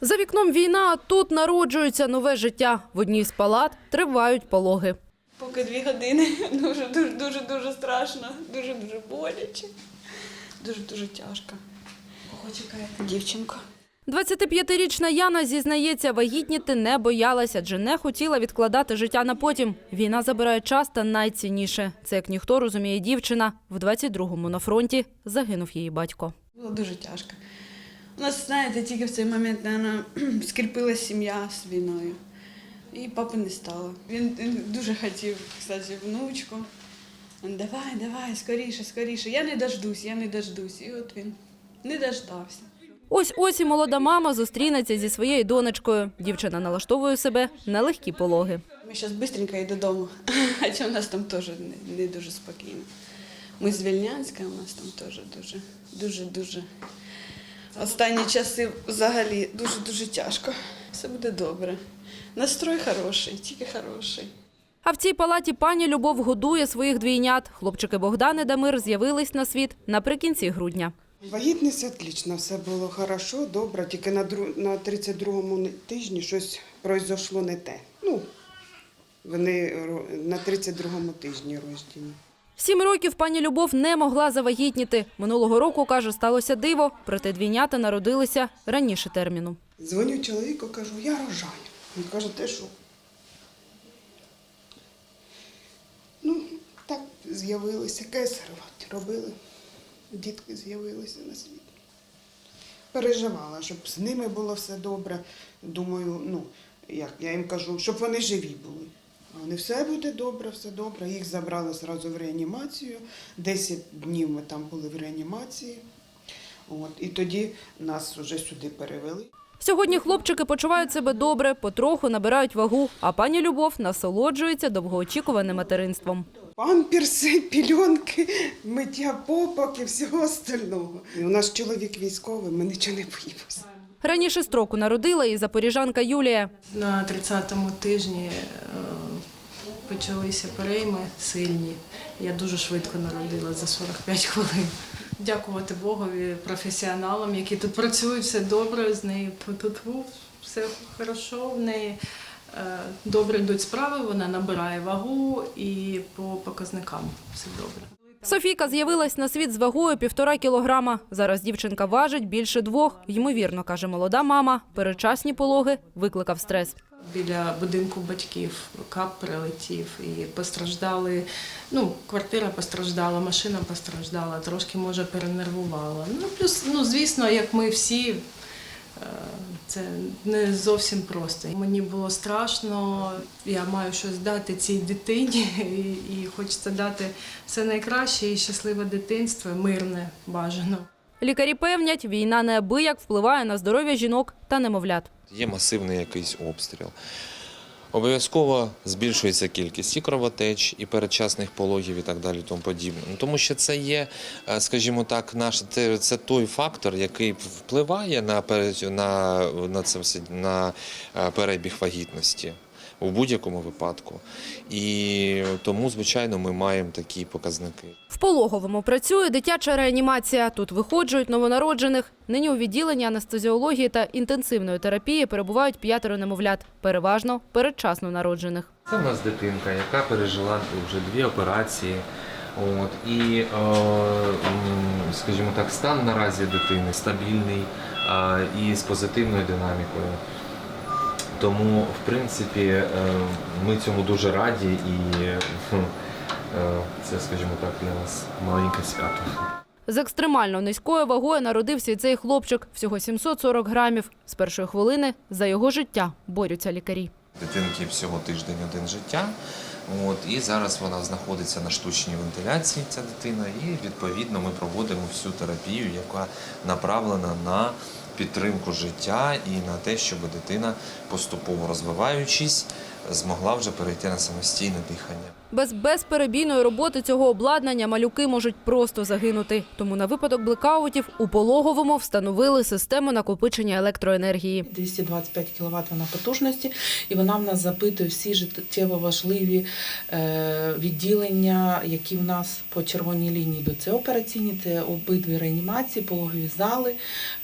За вікном війна, а тут народжується нове життя. В одній з палат тривають пологи. Поки дві години дуже дуже дуже дуже страшно, дуже дуже боляче, дуже дуже тяжко. Кого чекаєте? Дівчинку. 25-річна Яна зізнається, вагітніти не боялася, адже не хотіла відкладати життя на потім. Війна забирає час та найцінніше. Це як ніхто розуміє дівчина. В 22-му на фронті загинув її батько. Було дуже тяжко. У нас, знаєте, тільки в цей момент, мабуть, скріпилася сім'я з війною. І папи не стало. Він, дуже хотів, кстати, внучку. Давай, давай, скоріше, скоріше. Я не дождусь, я не дождусь. І от він не дождався. Ось ось і молода мама зустрінеться зі своєю донечкою. Дівчина налаштовує себе на легкі пологи. Ми зараз швидко і додому, хоча у нас там теж не, не дуже спокійно. Ми з Вільнянська, у нас там теж дуже, дуже, дуже. Останні часи взагалі дуже-дуже тяжко. Все буде добре. Настрой хороший, тільки хороший. А в цій палаті пані Любов годує своїх двійнят. Хлопчики Богдан і Дамир з'явились на світ наприкінці грудня. Вагітність отлично, все було хорошо, добре, тільки на, на 32-му тижні щось пройшло не те. Ну, вони на 32-му тижні рождені. Сім років пані Любов не могла завагітніти. Минулого року, каже, сталося диво, проте двійнята народилися раніше терміну. Дзвоню чоловіку, кажу, я рожаю. Він каже, ти що? Ну, так з'явилося, кесарево робили. Дітки з'явилися на світ. Переживала, щоб з ними було все добре. Думаю, ну, як я їм кажу, щоб вони живі були. Вони все буде добре, все добре. Їх забрали одразу в реанімацію. Десять днів ми там були в реанімації. От, і тоді нас вже сюди перевели. Сьогодні хлопчики почувають себе добре, потроху набирають вагу, а пані Любов насолоджується довгоочікуваним материнством. Памперси, пільонки, миття попок і всього остального. І у нас чоловік військовий, ми нічого не боїмося. Раніше строку народила і запоріжанка Юлія. На 30-му тижні е, почалися перейми сильні. Я дуже швидко народила за 45 хвилин. Дякувати Богові, професіоналам, які тут працюють, все добре з нею. Все хорошо в неї. е, Добре йдуть справи, вона набирає вагу і по показникам все добре. Софійка з'явилась на світ з вагою півтора кілограма. Зараз дівчинка важить більше двох. Ймовірно, каже молода мама, передчасні пологи викликав стрес. Біля будинку батьків кап прилетів і постраждали. Ну, квартира постраждала, машина постраждала, трошки може перенервувала. Ну плюс, ну звісно, як ми всі, е, це не зовсім просто. Мені було страшно, я маю щось дати цій дитині, і, і хочеться дати все найкраще і щасливе дитинство, мирне, бажано. Лікарі певнять, війна неабияк впливає на здоров'я жінок та немовлят. Є масивний якийсь обстріл. Обов'язково збільшується кількість і кровотеч, і передчасних пологів, і так далі, тому подібне. Ну, тому що це є, е, скажімо так, наш це, той фактор, який впливає на на, на це на е, перебіг вагітності у будь-якому випадку. І тому, звичайно, ми маємо такі показники. В пологовому працює дитяча реанімація. Тут виходжують новонароджених. Нині у відділенні анестезіології та інтенсивної терапії перебувають п'ятеро немовлят, переважно передчасно народжених. Це в нас дитинка, яка пережила вже дві операції. От, і, е, скажімо так, стан наразі дитини стабільний е, і з позитивною динамікою. Тому, в принципі, е, ми цьому дуже раді і е, це, скажімо так, для нас маленьке свято. З екстремально низькою вагою народився і цей хлопчик. Всього 740 грамів. З першої хвилини за його життя борються лікарі. Дитинки всього тиждень один життя. От, і зараз вона знаходиться на штучній вентиляції, ця дитина, і відповідно ми проводимо всю терапію, яка направлена на підтримку життя і на те, щоб дитина, поступово розвиваючись, змогла вже перейти на самостійне дихання. Без безперебійної роботи цього обладнання малюки можуть просто загинути. Тому на випадок блекаутів у пологовому встановили систему накопичення електроенергії. 225 кВт вона потужності, і вона в нас запитує всі життєво важливі е, відділення, які в нас по червоній лінії йдуть. Це операційні, це обидві реанімації, пологові зали,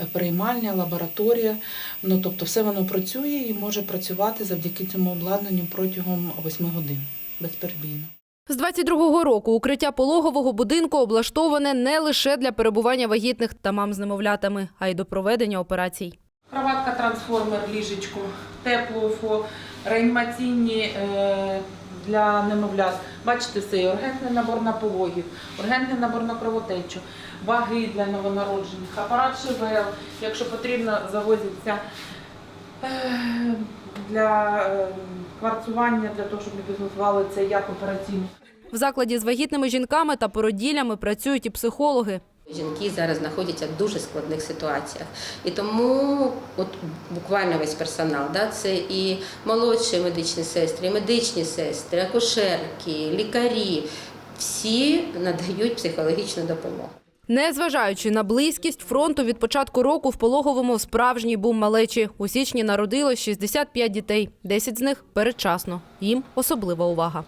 е, приймальня, лабораторія. Ну тобто, все воно працює і може працювати завдяки цьому обладнанню протягом 8 годин безперебійно. З 22-го року укриття пологового будинку облаштоване не лише для перебування вагітних та мам з немовлятами, а й до проведення операцій. Кроватка, трансформер, ліжечко, теплофо, реанімаційні е, для немовлят. Бачите, і ургентний набор на пологів, ургентний набор на кровотечу, ваги для новонароджених, апарат ШВЛ, якщо потрібно, завозиться е, для е, кварцування, для того, щоб не підготували це як операційну. В закладі з вагітними жінками та породіллями працюють і психологи. Жінки зараз знаходяться в дуже складних ситуаціях, і тому от буквально весь персонал, да, це і молодші медичні сестри, і медичні сестри, акушерки, лікарі, всі надають психологічну допомогу. Незважаючи на близькість фронту від початку року в пологовому справжній бум малечі. У січні народилось 65 дітей, 10 з них передчасно. Їм особлива увага.